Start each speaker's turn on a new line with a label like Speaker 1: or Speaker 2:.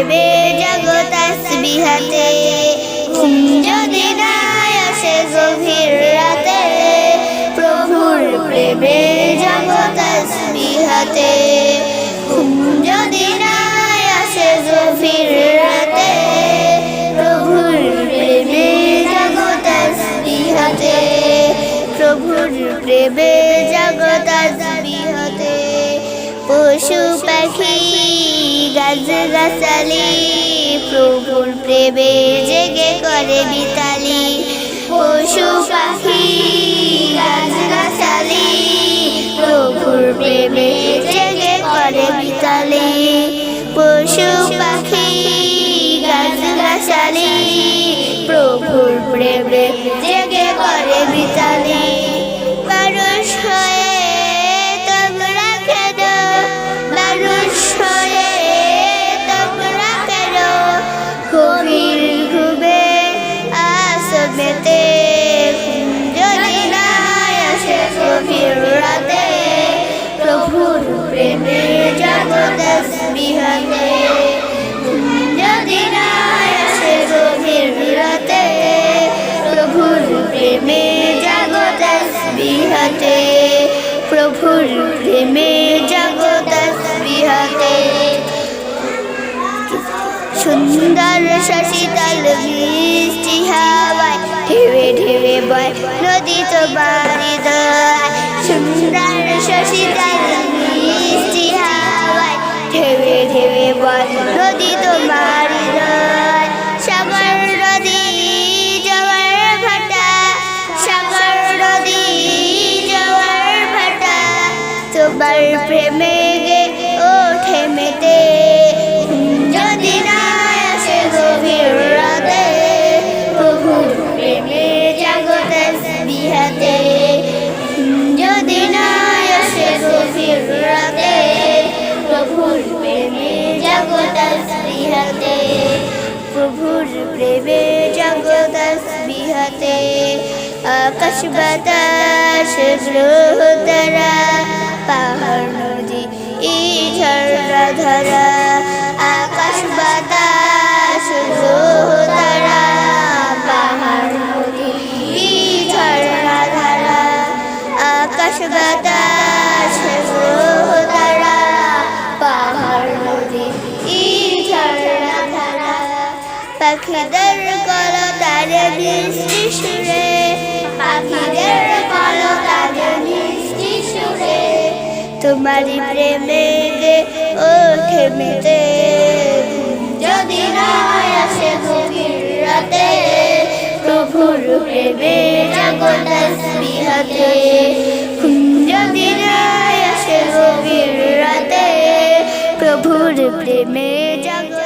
Speaker 1: প্রেমে জগৎ বিহাতে ঘুম যদি না আসে গভীর রাতে, প্রভুর প্রেমে জগৎ বিহাতে ঘুম যদি না আসে গভীর রাতে, প্রভুর প্রেমে জগৎ বিহাতে প্রভুর প্রেমে জগৎ বিহাতে পশু পাখি গাছ গাছালি প্রভুর প্রেমে জেগে করে বিতালি পশু পাখি গাছ গাছালি প্রভুর প্রেমে জেগে করে বিতালি প্রেমে জগৎ বিহাতে। যদি না আসে গভীর রাতে প্রভুর প্রেমে জগৎ বিহাতে। প্রভুর প্রেমে জগৎ বিহাতে। সুন্দর শশীতল বৃষ্টি হাওয়ায় ঢেবে ঢেবে বয় নদী তো বাড়ি দয়। সুন্দর শশীতল বয় নদী তো সাগর নদী জোয়ার ভাটা সাগর নদী জোয়ার ভাটা তোমার প্রেমে জগৎ বিহাতে প্রভুর প্রেমে জগৎ বিহাতে আকাশ বাতাস, গ্রহ তারা, পাহাড় নদী ই ঝর্ণা ধারা পাখিদের কল তারে মিষ্টি সুরে পাখিদের কল তারে মিষ্টি সুরে তোমারই প্রেমে গে ওঠে মেতে। যদি না আসে গভীর রাতে, প্রভুর প্রেমে জগৎ বিহাতে যদি না আসে গভীর রাতে, প্রভুর প্রেমে জগৎ